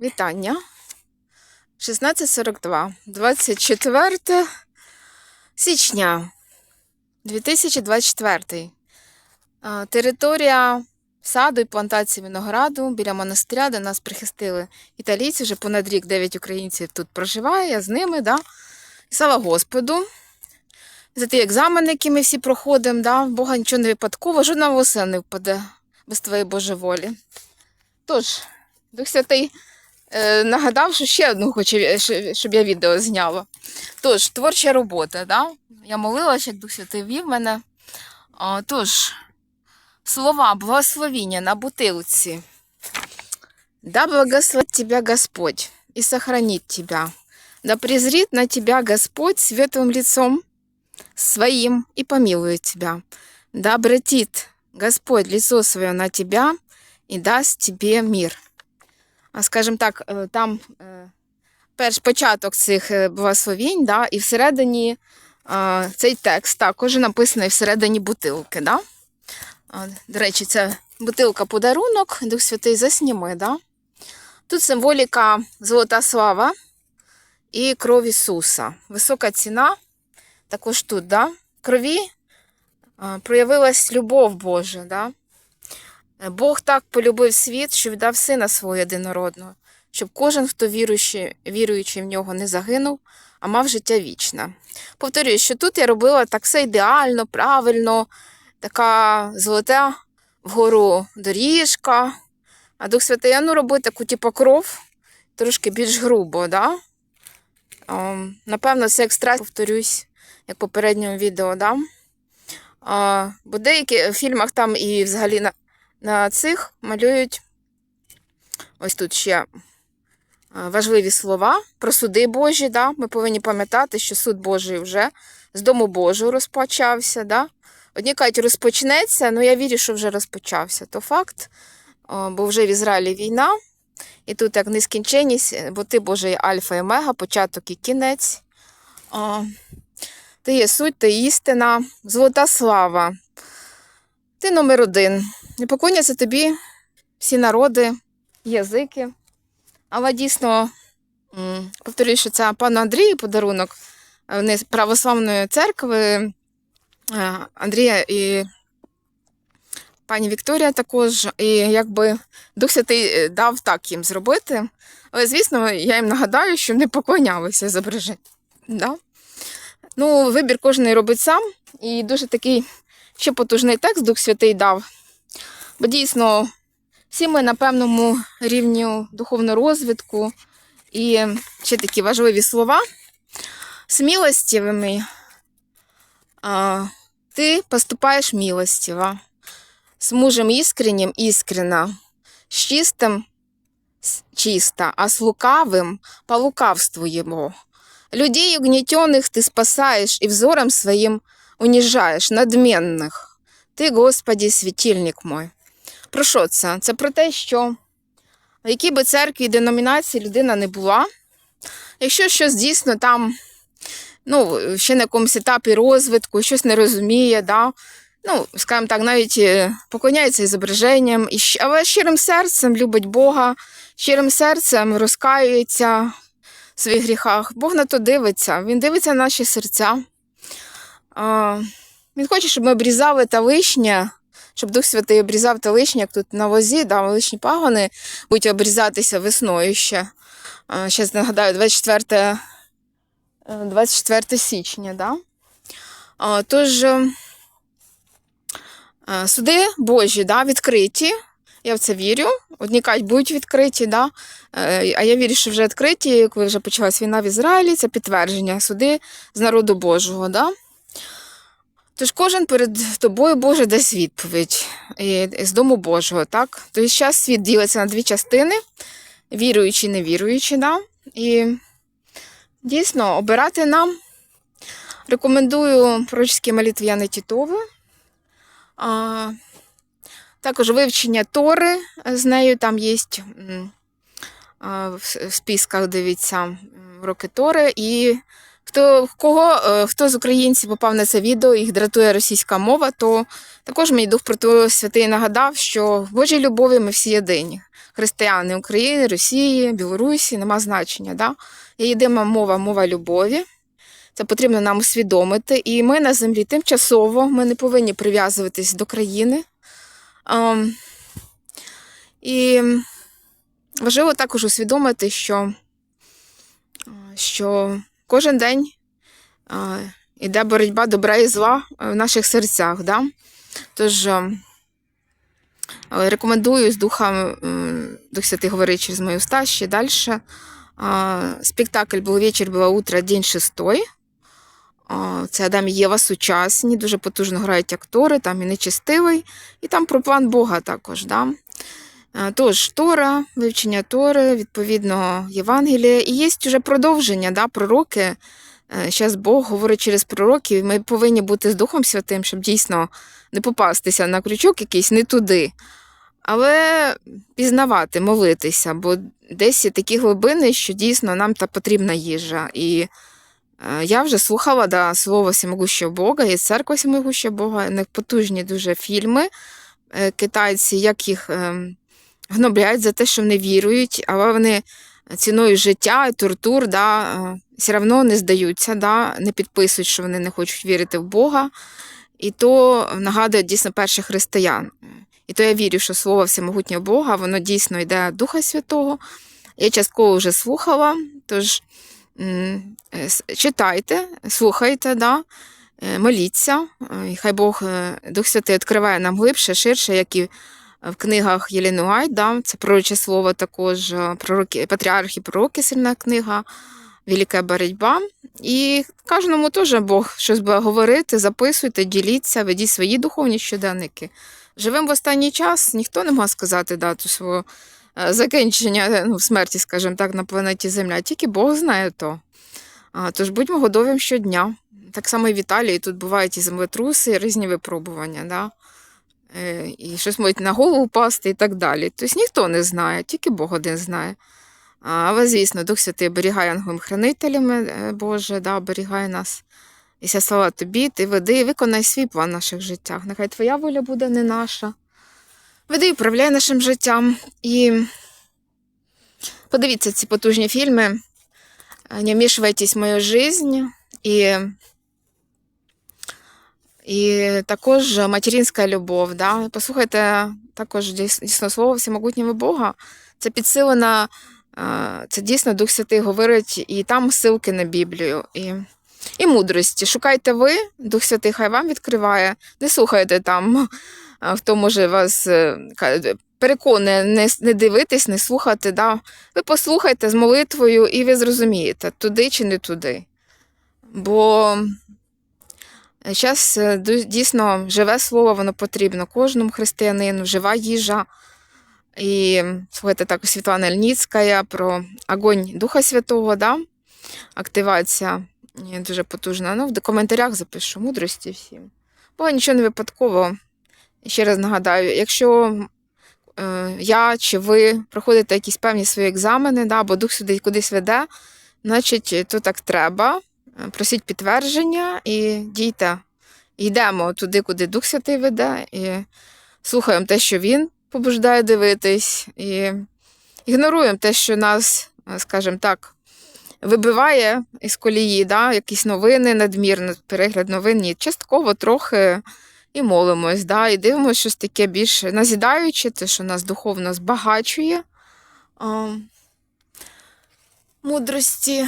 Вітання. 16.42, 24 січня 2024. Територія саду і плантації винограду біля монастиря, де нас прихистили італійці. Вже понад рік 9 українців тут проживає, я з ними. Да? Слава Господу. За ті екзамени, які ми всі проходимо, да? Бога нічого не випадково, жодна волоса не впаде без твоєї Божеволі. Тож, Дух Святий нагадав, що ще одну хоче, щ- щоб я відео зняла. Тож, творча робота, да? Я молилася, як Дух Святий вів мене. А, тож, слова благословіння на бутилці. Да благословит тебя Господь и сохранит тебя. Да презрит на тебя Господь светлым лицом своим и помилует тебя. Да обратит Господь лицо свое на тебя і дасть тобі мір. Скажімо так, е, там е, перш початок цих е, благословінь, да, і всередині цей текст також написаний всередині бутилки. Да? До речі, це бутилка подарунок, Дух Святий засніми. Да? Тут символіка Золота слава і кров Ісуса. Висока ціна. Також тут, да? крові проявилась любов Божа. Да? Бог так полюбив світ, що віддав сина свого єдинородного, щоб кожен, хто віруючий, віруючий в нього, не загинув, а мав життя вічне. Повторюю, що тут я робила так все ідеально, правильно, така золота вгору доріжка. А Дух Святий, а ну роби таку типу кров, трошки більш грубо, да? Ем, напевно, це екстракт, повторюсь, як в попередньому відео, да? А, бо деякі в фільмах там і взагалі на цих малюють ось тут ще е, важливі слова про суди Божі. Да? Ми повинні пам'ятати, що суд Божий вже з дому Божого розпочався. Да? Одні кажуть, розпочнеться, ну я вірю, що вже розпочався. То факт, бо вже в Ізраїлі війна, і тут як нескінченність, бо ти Боже є альфа і омега, початок і кінець. Ти є суть, ти істина, золота слава. Ти номер один. І поклоняться тобі всі народи, язики. Але дійсно, повторюю, що це пану Андрію подарунок. е, Вони з православної церкви е, Андрія і пані Вікторія також. І якби Дух Святий е, дав так їм зробити. Але, звісно, я їм нагадаю, що не поклонялися зображенню. Да? Ну, вибір кожен робить сам. І дуже такий ще потужний текст Дух Святий дав. Бо дійсно всі ми на певному рівні духовного розвитку і ще такі важливі слова. Смілостивими а, ти поступаєш милостиво, з мужем іскреннім іскренно, з чистим с- чисто, а с лукавым по лукавству его. Людей угнетенных ты спасаешь и взором своим унижаешь надменных. Ти, Господі, світильник мой. Про що це? Це про те, що в якій би церкві і деномінації людина не була, якщо щось дійсно там, ну, ще на якомусь етапі розвитку, щось не розуміє, да, ну, скажімо так, навіть е, поклоняється зображенням, але щирим серцем любить Бога, щирим серцем розкаюється в своїх гріхах. Бог на то дивиться, Він дивиться на наші серця. Він хоче, щоб ми обрізали та лишнє, щоб Дух Святий обрізав та лишнє, як тут на возі, да, лишні пагони будуть обрізатися весною ще. Ще нагадаю, 24, е, 24 січня. Да? Тож е, е, суди Божі да, відкриті. Я в це вірю. Одні кажуть, будуть відкриті, да? Е, а я вірю, що вже відкриті, коли вже почалась війна в Ізраїлі, це підтвердження суди з народу Божого. Да? Тож кожен перед тобою Боже дасть відповідь з дому Божого, так? Тобто зараз світ ділиться на дві частини: віруючі і невіруючі, да? І дійсно обирати нам. Рекомендую пророчські молитви Яни Тітови. А, також вивчення Тори з нею там є а, в списках, дивіться, м, уроки Тори. І Хто, кого, е, хто з українців попав на це відео, їх дратує російська мова, то також мій дух про Святий нагадав, що в Божій любові ми всі єдині. християни України, Росії, Білорусі, нема значення. Да? Є єдина мова мова любові. Це потрібно нам усвідомити. І ми на землі тимчасово, ми не повинні прив'язуватись до країни. Ем, і важливо також усвідомити, що, е, що кожен день е, іде боротьба добра і зла е, в наших серцях. Да? Тож е, рекомендую з Духа, м, Дух Святий говорить через мої уста ще далі. Спектакль «Був вечір, було утро, день шестой. Це Адам і Єва сучасні, дуже потужно грають актори, там і нечистивий, і там про план Бога також. Да? Е, Тож Тора, вивчення Тори, відповідно, Євангелія. І є вже продовження, да, пророки. Зараз Бог говорить через пророків, ми повинні бути з Духом Святим, щоб дійсно не попастися на крючок якийсь не туди. Але пізнавати, молитися, бо десь є такі глибини, що дійсно нам та потрібна їжа. І е, я вже слухала да, слово всемогущого Бога і церква всемогущого Бога, у них потужні дуже фільми е, китайці, як їх ем, гноблять за те, що вони вірують, але вони ціною життя і тортур да, е, все одно не здаються, да, не підписують, що вони не хочуть вірити в Бога. І то нагадує дійсно перших християн. І то я вірю, що слово всемогутнього Бога, воно дійсно йде Духа Святого. Я частково вже слухала, тож е, читайте, слухайте, да, е, моліться. І хай Бог, Дух Святий відкриває нам глибше, ширше, як і в книгах Єліни Уайт, да, це пророче слово також, е, пророки, патріарх і пророки, сильна книга, Велика боротьба. І кожному теж Бог щось буде говорити, записуйте, діліться, ведіть свої духовні щоденники. Живемо в останній час, ніхто не може сказати дату свого е, закінчення ну, смерті, скажімо так, на планеті Земля, тільки Бог знає то. Тож будьмо готові щодня. Так само і в Італії тут бувають і землетруси, і різні випробування. Да? Е, І щось можуть на голову впасти і так далі. Тобто ніхто не знає, тільки Бог один знає. Але, звісно, Дух Святий оберігає ангелом-хранителями, е, Боже, да, оберігає нас. І ся слава тобі, ти веди і виконай свій план в наших життях. Нехай твоя воля буде не наша. Веди і управляй нашим життям. І подивіться ці потужні фільми. Не вмішувайтесь в мою жизнь. І, і також материнська любов. Да? Послухайте також дійсно слово всемогутнього Бога. Це підсилена, це дійсно Дух Святий говорить, і там ссылки на Біблію. І, і мудрості. Шукайте ви, Дух Святий хай вам відкриває. Не слухайте там, хто може вас е, переконує не, не дивитись, не слухати. Да? Ви послухайте з молитвою, і ви зрозумієте, туди чи не туди. Бо зараз дійсно живе слово, воно потрібно кожному християнину, жива їжа. І слухайте так, Світлана Ільніцька про огонь Духа Святого, да? активація дуже потужна. Ну, в коментарях запишу мудрості всім. Бо нічого не випадково. Ще раз нагадаю, якщо е, я чи ви проходите якісь певні свої екзамени, да, або дух сюди кудись веде, значить, то так треба. Е, Просіть підтвердження і дійте. Йдемо туди, куди Дух Святий веде, і слухаємо те, що він побуждає дивитись, і ігноруємо те, що нас, е, скажімо так, вибиває із колії, да, якісь новини, надмірно перегляд новин. Ні, частково трохи і молимось, да, і дивимося щось таке більш назідаюче, те, що нас духовно збагачує. А, мудрості.